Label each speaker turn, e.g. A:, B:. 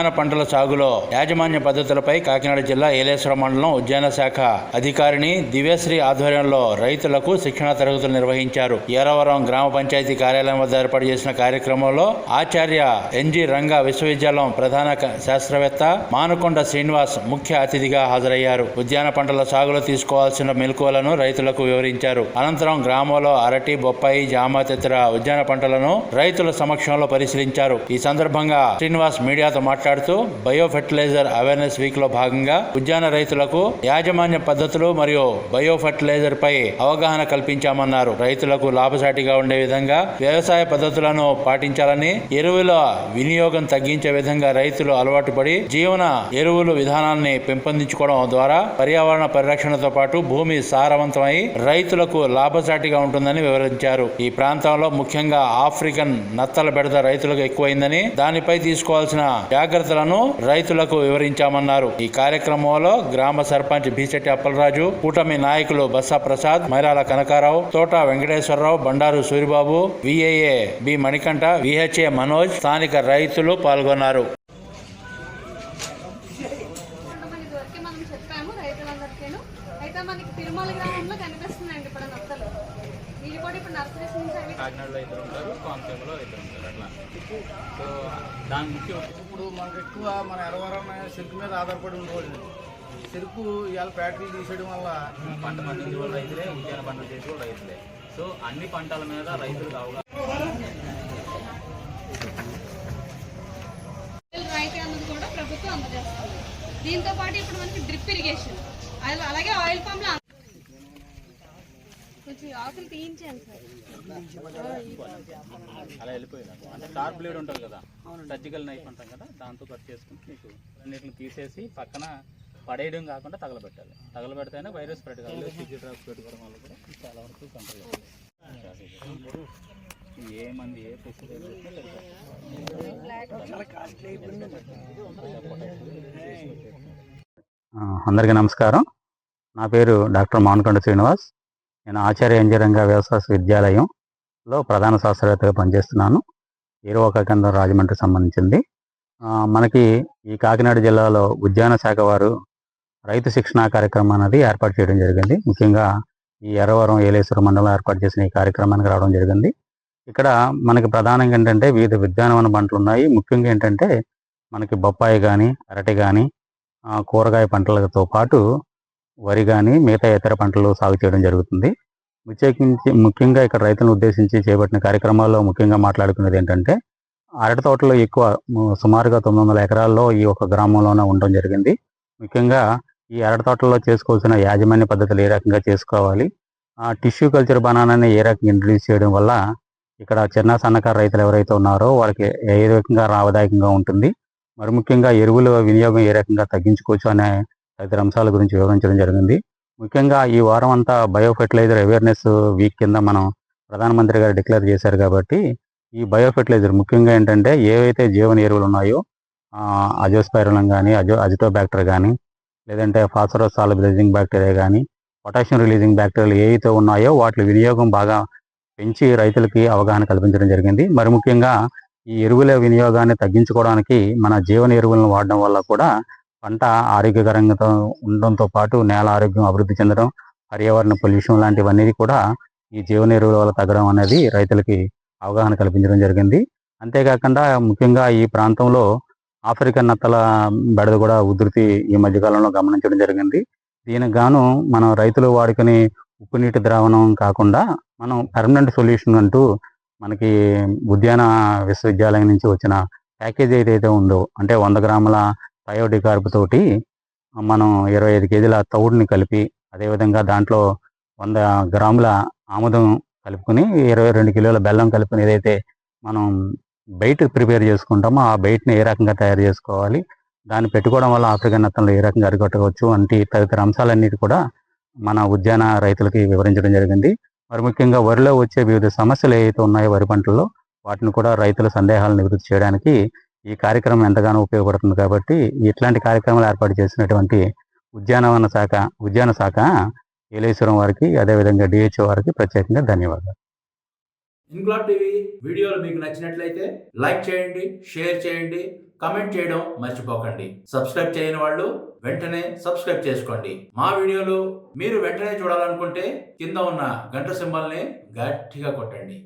A: ఉద్యాన పంటల సాగులో యాజమాన్య పద్ధతులపై కాకినాడ జిల్లా ఏలేశ్వరం మండలం ఉద్యాన శాఖ అధికారిని దివ్యశ్రీ ఆధ్వర్యంలో రైతులకు శిక్షణా తరగతులు నిర్వహించారు. ఏరవరం గ్రామ పంచాయతీ కార్యాలయం వద్ద ఏర్పాటు చేసిన కార్యక్రమంలో ఆచార్య ఎన్జి రంగ విశ్వవిద్యాలయం ప్రధాన శాస్త్రవేత్త మానుకొండ శ్రీనివాస్ ముఖ్య అతిథిగా హాజరయ్యారు. ఉద్యాన పంటల సాగులో తీసుకోవాల్సిన మెలకువలను రైతులకు వివరించారు. అనంతరం గ్రామంలో అరటి బొప్పాయి జామ తదితర ఉద్యాన పంటలను రైతుల సమక్షంలో పరిశీలించారు. ఈ సందర్భంగా శ్రీనివాస్ మీడియాతో మాట్లాడుతూ బయో ఫెర్టిలైజర్ అవేర్నెస్ వీక్లో భాగంగా ఉద్యాన రైతులకు యాజమాన్య పద్ధతులు మరియు బయో ఫెర్టిలైజర్ పై అవగాహన కల్పించామన్నారు. రైతులకు లాభసాటిగా ఉండే విధంగా వ్యవసాయ పద్ధతులను పాటించాలని ఎరువుల వినియోగం తగ్గించే విధంగా రైతులు అలవాటు పడి జీవన ఎరువులు విధానాన్ని పెంపొందించుకోవడం ద్వారా పర్యావరణ పరిరక్షణతో పాటు భూమి సారవంతమై రైతులకు లాభసాటిగా ఉంటుందని వివరించారు. ఈ ప్రాంతంలో ముఖ్యంగా ఆఫ్రికన్ నత్తల బెడద రైతులకు ఎక్కువైందని దానిపై తీసుకోవాల్సిన జాగ్రత్తలను రైతులకు వివరించామన్నారు. ఈ కార్యక్రమంలో గ్రామ సర్పంచ్ బీచెట్టి అప్పలరాజు కూటమి నాయకులు బస్సా Prasad Mairala Kanakarao Thota Venkateswararao Bandaru Suribabu VAA B Manikanta VHA Manoj స్థానిక రైతులు పాల్గొన్నారు.
B: మనకి వరకే మనం చెప్పాము రైతులందరికీను. అయితే మనకి తిరుమల గ్రామంలో కనిపిస్తున్నాయండి ఇప్పుడు నత్తలు వీళ్ళు కూడా ఇప్పుడు నర్సరీస్ నుంచి అవి
C: కాకినాడలో ఇద్దరు ఉంటారు కోనసీమలో ఇద్దరు ఉంటారు అట్లా. సో దాని ముఖ్యం
D: ఇప్పుడు మనకు ఎక్కువ మన ఎరవరం చెరుకు మీద ఆధారపడి ఉండేవాళ్ళు చెరుకు ఇవాళ ఫ్యాక్టరీలు తీసేయడం వల్ల
C: పంట పండించే వాళ్ళు రైతులే ఉద్యాన పంటలు చేసే వాళ్ళు రైతులే. సో అన్ని పంటల మీద రైతులకు అవగాహన
B: రైతు ప్రభుత్వం అందజేస్తుంది. దీంతో పాటు ఇప్పుడు మనకి డ్రిప్ ఇరిగేషన్. అలాగే ఆయిల్ పంప్లు కొంచెం ఆకులు తీయించాను సార్.
C: అలా వెళ్ళిపోయింది? అంటే షార్ప్ బ్లేడ్ ఉంటుంది కదా సర్జికల్ నైఫ్ అంటాం కదా దాంతో కట్ చేసుకుంటే మీకు అన్నిటిని తీసేసి పక్కన పడేయడం కాకుండా తగలబెట్టాలి. తగలబెడితేనే వైరస్ స్ప్రెడ్ కాదు. సిజీ డ్రాప్స్ పెట్టుకోవడం వల్ల కూడా చాలా వరకు కంట్రోల్ అవుతుంది. ఏ మంది ఏ
E: అందరికీ నమస్కారం. నా పేరు డాక్టర్ మానకొండ శ్రీనివాస్. నేను ఆచార్య ఇంజనీరింగ్ వ్యవసాయ విద్యాలయంలో ప్రధాన శాస్త్రవేత్తగా పనిచేస్తున్నాను. ఏరువాక కేంద్రం రాజమండ్రి సంబంధించింది. మనకి ఈ కాకినాడ జిల్లాలో ఉద్యాన శాఖ వారు రైతు శిక్షణా కార్యక్రమం అనేది ఏర్పాటు చేయడం జరిగింది. ముఖ్యంగా ఈ ఎర్రవరం ఏలేశ్వరం మండలం ఏర్పాటు చేసిన ఈ కార్యక్రమానికి రావడం జరిగింది. ఇక్కడ మనకి ప్రధానంగా ఏంటంటే వివిధ ఉద్యానవన పంటలు ఉన్నాయి. ముఖ్యంగా ఏంటంటే మనకి బొప్పాయి కానీ అరటి కానీ కూరగాయ పంటలతో పాటు వరి కానీ మిగతా ఇతర పంటలు సాగు చేయడం జరుగుతుంది. ప్రత్యేకించి ముఖ్యంగా ఇక్కడ రైతులను ఉద్దేశించి చేపట్టిన కార్యక్రమాల్లో ముఖ్యంగా మాట్లాడుకునేది ఏంటంటే అరటి తోటలో ఎక్కువ సుమారుగా తొమ్మిది వందల ఎకరాల్లో ఈ ఒక గ్రామంలోనే ఉండడం జరిగింది. ముఖ్యంగా ఈ అరటి తోటల్లో చేసుకోవాల్సిన యాజమాన్య పద్ధతులు ఏ రకంగా చేసుకోవాలి ఆ టిష్యూ కల్చర్ బనానాన్ని ఏ రకంగా ఇంట్రడ్యూస్ చేయడం వల్ల ఇక్కడ చిన్న సన్నకారు రైతులు ఎవరైతే ఉన్నారో వాళ్ళకి ఏ రకంగా లాభదాయకంగా ఉంటుంది. మరి ముఖ్యంగా ఎరువుల వినియోగం ఏ రకంగా తగ్గించుకోవచ్చు అనే తదితర అంశాల గురించి వివరించడం జరిగింది. ముఖ్యంగా ఈ వారం అంతా బయో ఫెర్టిలైజర్ అవేర్నెస్ వీక్ కింద మనం ప్రధానమంత్రి గారు డిక్లేర్ చేశారు కాబట్టి ఈ బయో ఫెర్టిలైజర్ ముఖ్యంగా ఏంటంటే ఏవైతే జీవన ఎరువులు ఉన్నాయో అజోస్పైరలం కానీ అజో అజిటోబ్యాక్టర్ కానీ లేదంటే ఫాస్ఫరస్ సాలబిలైజింగ్ బ్యాక్టీరియా కానీ పొటాషియం రిలీజింగ్ బ్యాక్టీరియాలు ఏవైతే ఉన్నాయో వాటి వినియోగం బాగా పెంచి రైతులకి అవగాహన కల్పించడం జరిగింది. మరి ముఖ్యంగా ఈ ఎరువుల వినియోగాన్ని తగ్గించుకోవడానికి మన జీవన ఎరువులను వాడడం వల్ల కూడా పంట ఆరోగ్యకరంగా ఉండడంతో పాటు నేల ఆరోగ్యం అభివృద్ధి చెందడం పర్యావరణ పొల్యూషన్ లాంటివన్నీ కూడా ఈ జీవన ఎరువుల వల్ల తగ్గడం అనేది రైతులకి అవగాహన కల్పించడం జరిగింది. అంతేకాకుండా ముఖ్యంగా ఈ ప్రాంతంలో ఆఫ్రికన్ నత్తల బెడద కూడా ఉధృతి ఈ మధ్యకాలంలో గమనించడం జరిగింది. దీనికి గాను మనం రైతులు వాడుకునే ఉప్పు నీటి ద్రావణం కాకుండా మనం పర్మనెంట్ సొల్యూషన్ అంటూ మనకి ఉద్యాన విశ్వవిద్యాలయం నుంచి వచ్చిన ప్యాకేజ్ ఏదైతే ఉందో అంటే వంద గ్రాముల బయోడికార్బ్ తోటి మనం ఇరవై ఐదు కేజీల తౌడుని కలిపి అదేవిధంగా దాంట్లో వంద గ్రాముల ఆముదం కలుపుకొని ఇరవై రెండు కిలోల బెల్లం కలుపుకుని ఏదైతే మనం బయట ప్రిపేర్ చేసుకుంటామో ఆ బయటని ఏ రకంగా తయారు చేసుకోవాలి దాన్ని పెట్టుకోవడం వల్ల ఆఫ్రికన్ నత్తలు ఏ రకంగా అరికట్టవచ్చు వంటి తదితర అంశాలన్నిటి కూడా మన ఉద్యాన రైతులకి వివరించడం జరిగింది. మరి ముఖ్యంగా వరిలో వచ్చే వివిధ సమస్యలు ఏవైతే ఉన్నాయో వరి పంటల్లో వాటిని కూడా రైతుల సందేహాలను నివృత్తి చేయడానికి ఈ కార్యక్రమం ఎంతగానో ఉపయోగపడుతుంది కాబట్టి ఇట్లాంటి కార్యక్రమాలు ఏర్పాటు చేసినటువంటి ఉద్యానవన శాఖ ఉద్యాన శాఖ ఏలేశ్వరం వారికి అదేవిధంగా డిహెచ్ఓ వారికి ప్రత్యేకంగా ధన్యవాదాలు.
C: ఇన్క్లాబ్ టీవీ వీడియోలు మీకు నచ్చినట్లయితే లైక్ చేయండి షేర్ చేయండి కమెంట్ చేయడం మర్చిపోకండి. సబ్స్క్రైబ్ చేయని వాళ్ళు వెంటనే సబ్స్క్రైబ్ చేసుకోండి. మా వీడియోలు మీరు వెంటనే చూడాలనుకుంటే కింద ఉన్న గంట సింబల్ని గట్టిగా కొట్టండి.